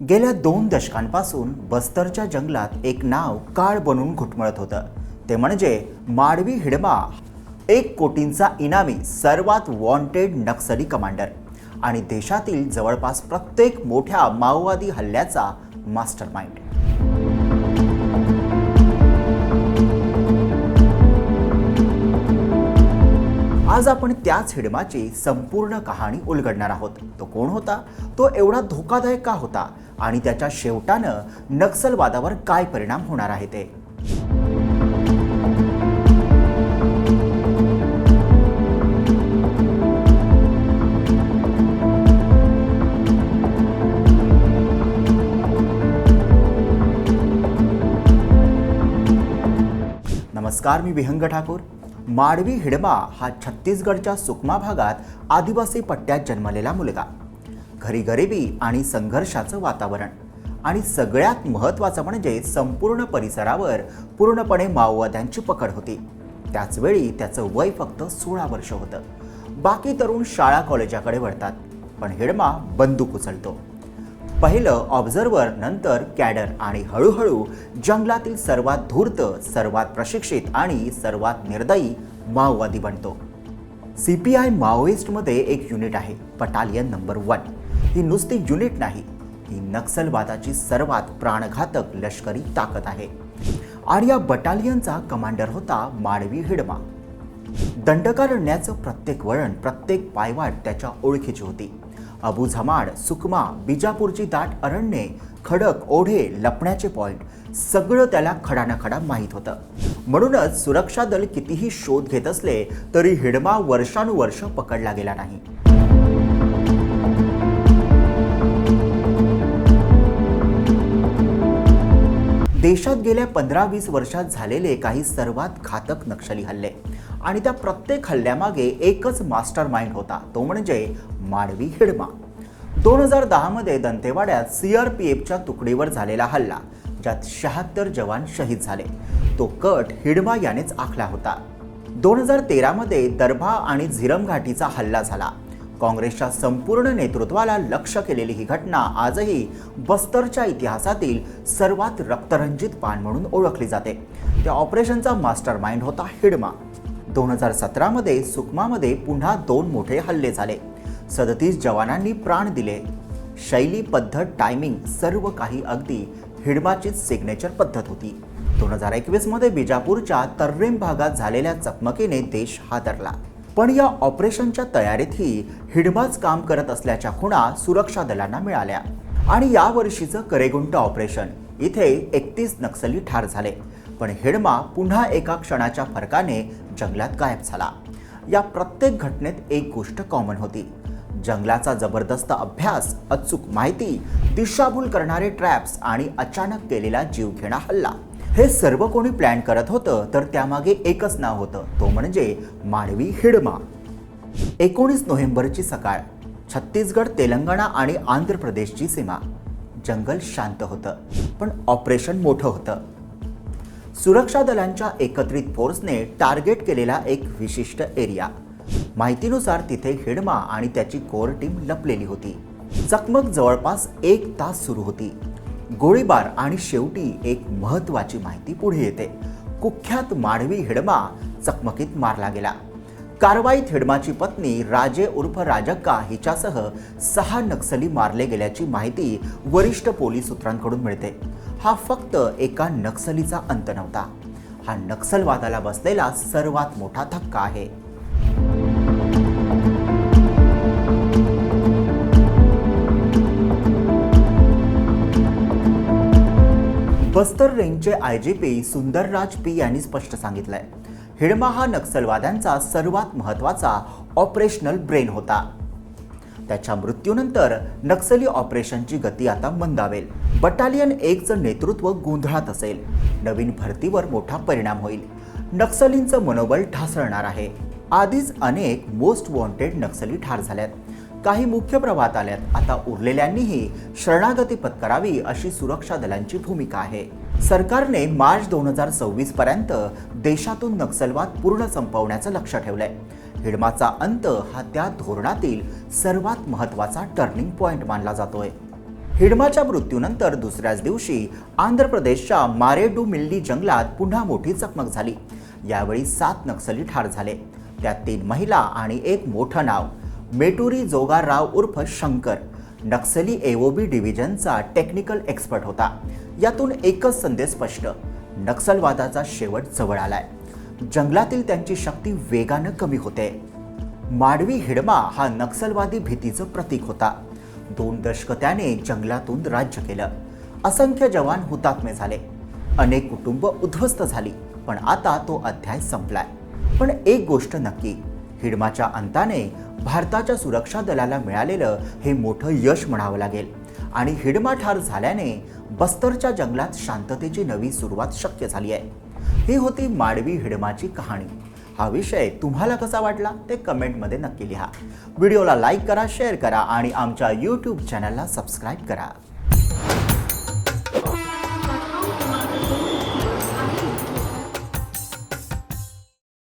गेल्या दोन दशकांपासून बस्तरच्या जंगलात एक नाव काळ बनून घुटमळत होतं. ते म्हणजे माडवी हिडमा एक कोटींचा इनामी सर्वात वॉन्टेड नक्सली कमांडर आणि देशातील जवळपास प्रत्येक मोठ्या माओवादी हल्ल्याचा मास्टर माइंड आज आपण त्याच हिडमाची संपूर्ण कहाणी उलगडणार आहोत. तो कोण होता? तो एवढा धोकादायक का होता? आणि त्याच्या शेवटानं नक्सलवादावर काय परिणाम होणार आहे ते? नमस्कार मी विहंग ठाकूर. माडवी हिडमा हा छत्तीसगडच्या सुकमा भागात आदिवासी पट्ट्यात जन्मलेला मुलगा. घरी गरिबी आणि संघर्षाचं वातावरण आणि सगळ्यात महत्त्वाचं म्हणजे संपूर्ण परिसरावर पूर्णपणे माओवाद्यांची पकड होती. त्याचवेळी त्याचं वय फक्त सोळा वर्ष होतं. बाकी तरुण शाळा कॉलेजाकडे वळतात पण हिडमा बंदूक उचलतो. पहिलं ऑब्झर्वर नंतर कॅडर आणि हळूहळू जंगलातील सर्वात धूर्त सर्वात प्रशिक्षित आणि सर्वात निर्दयी माओवादी बनतो. सी पी आय माओइस्टमध्ये एक युनिट आहे बटालियन नंबर वन ही नुसती युनिट नाही ही नक्सलवादाची सर्वात प्राणघातक लष्करी ताकद आहे. आणि या बटालियनचा कमांडर होता माडवी हिडमा. दंडकारण्याचं प्रत्येक वळण प्रत्येक पायवाट त्याच्या ओळखीची होती. अबू झमाड सुकमा बिजापूरची दाट अरण्ये खडक ओढे लपण्याचे पॉइंट सगळं त्याला खडानखडा माहीत होतं. म्हणूनच सुरक्षा दल कितीही शोध घेत असले तरी हिडमा वर्षानुवर्ष पकडला गेला नाही. देशात गेल्या पंधरा वीस वर्षात झालेले काही सर्वात घातक नक्षली हल्ले. आणि त्या प्रत्येक हल्ल्यामागे एकच मास्टर माइंड होता. तो म्हणजे माडवी हिडमा. दोन हजार दहामध्ये दंतेवाड्यात सी आर पी एफच्या तुकडीवर झालेला हल्ला ज्यात शहात्तर जवान शहीद झाले. तो कट हिडमा यानेच आखला होता. दोन हजार तेरामध्ये दर्भा आणि झिरम घाटीचा हल्ला झाला. काँग्रेसच्या संपूर्ण नेतृत्वाला लक्ष केलेली ही घटना आजही बस्तरच्या इतिहासातील सर्वात रक्तरंजित पान म्हणून ओळखली जाते. त्या ऑपरेशनचा मास्टर माइंड होता हिडमा. दोन हजार सतरामध्ये सुकमामध्ये पुन्हा दोन मोठे हल्ले झाले. सदतीस जवानांनी प्राण दिले. शैली पद्धत टायमिंग सर्व काही अगदी हिडमाचीच सिग्नेचर पद्धत होती. दोन हजार एकवीसमध्ये बिजापूरच्या तर्रेम भागात झालेल्या चकमकीने देश हादरला. पण या ऑपरेशनच्या तयारीतही हिडमाच काम करत असल्याच्या खुणा सुरक्षा दलांना मिळाल्या. आणि या वर्षीचं करेगुंट ऑपरेशन इथे एकतीस नक्सली ठार झाले. पण हिडमा पुन्हा एका क्षणाच्या फरकाने जंगलात गायब झाला. या प्रत्येक घटनेत एक गोष्ट कॉमन होती. जंगलाचा जबरदस्त अभ्यास अचूक माहिती दिशाभूल करणारे ट्रॅप्स आणि अचानक केलेला जीवघेणा हल्ला. हे सर्व कोणी प्लॅन करत होतं तर त्यामागे एकच नाव होतं. तो म्हणजे माडवी हिडमा. एकोणीस नोव्हेंबरची सकाळ छत्तीसगड तेलंगणा आणि आंध्र प्रदेशची सीमा. जंगल शांत होतं पण ऑपरेशन मोठं होतं. सुरक्षा दलांच्या एकत्रित फोर्सने टार्गेट केलेला एक विशिष्ट एरिया. माहितीनुसार तिथे हिडमा आणि त्याची कोर टीम लपलेली होती. चकमक जवळपास एक तास सुरू होती. गोळीबार आणि शेवटी एक महत्वाची माहिती पुढे येते. कुख्यात माडवी हिडमा चकमकीत मारला गेला. कारवाईत हिडमाची पत्नी राजे उर्फ राजक्का हिच्यासह सहा नक्सली मारले गेल्याची माहिती वरिष्ठ पोलीस सूत्रांकडून मिळते. हा फक्त एका नक्सलीचा अंत नव्हता. हा नक्सलवादाला बसलेला सर्वात मोठा धक्का आहे. Bastar रेंजचे I G P Sundarraj P यांनी स्पष्ट सांगितलंय. हिडमा हा नक्सलवाद्यांचा सर्वात महत्त्वाचा ऑपरेशनल ब्रेन होता. त्याच्या मृत्यूनंतर नक्सली ऑपरेशनची गती आता मंदावेल. बटालियन एकचं नेतृत्व गोंधळात असेल. नवीन भरतीवर मोठा परिणाम होईल. नक्सलींचं मनोबल ढासळणार आहे. आधीच अनेक मोस्ट वॉन्टेड नक्सली ठार झाल्यात. काही मुख्य प्रवाहात आल्यात. आता उरलेल्यांनीही शरणागती पत्करावी अशी सुरक्षा दलांची भूमिका आहे. सरकारने मार्च दोन हजार सव्वीस पर्यंत देशातून नक्षलवाद पूर्ण संपवण्याचं लक्ष ठेवलंय. हिडमाचा अंत हा त्या धोरणातील सर्वात महत्त्वाचा टर्निंग पॉइंट मानला जातोय. हिडमाच्या मृत्यूनंतर दुसऱ्याच दिवशी आंध्र प्रदेशच्या मारेडू मिल्ली जंगलात पुन्हा मोठी चकमक झाली. यावेळी सात नक्सली ठार झाले. त्यात तीन महिला आणि एक मोठं नाव. मेटुरी जोगाराव उर्फ शंकर. नक्सली एओबी डिव्हिजनचा टेक्निकल एक्सपर्ट होता. यातून एकच संदेश स्पष्ट. नक्सलवादाचा शेवट जवळ आलाय. जंगलातील त्यांची शक्ती वेगानं कमी होते. माडवी हिडमा हा नक्सलवादी भीतीचं प्रतीक होता. दोन दशक त्याने जंगलातून राज्य केलं. असंख्य जवान हुतात्मे झाले. अनेक कुटुंब उद्ध्वस्त झाली. पण आता तो अध्याय संपलाय. पण एक गोष्ट नक्की. हिडमाच्या अंताने भारताच्या सुरक्षा दलाला मिळालेलं हे मोठं यश म्हणावं लागेल. आणि हिडमा ठार झाल्याने बस्तरच्या जंगलात शांततेची नवी सुरुवात शक्य झाली आहे. ही होती माडवी हिडमाची कहाणी. हा विषय तुम्हाला कसा वाटला ते कमेंटमध्ये नक्की लिहा. व्हिडिओला लाईक करा शेअर करा आणि आमच्या यूट्यूब चॅनलला सबस्क्राईब करा.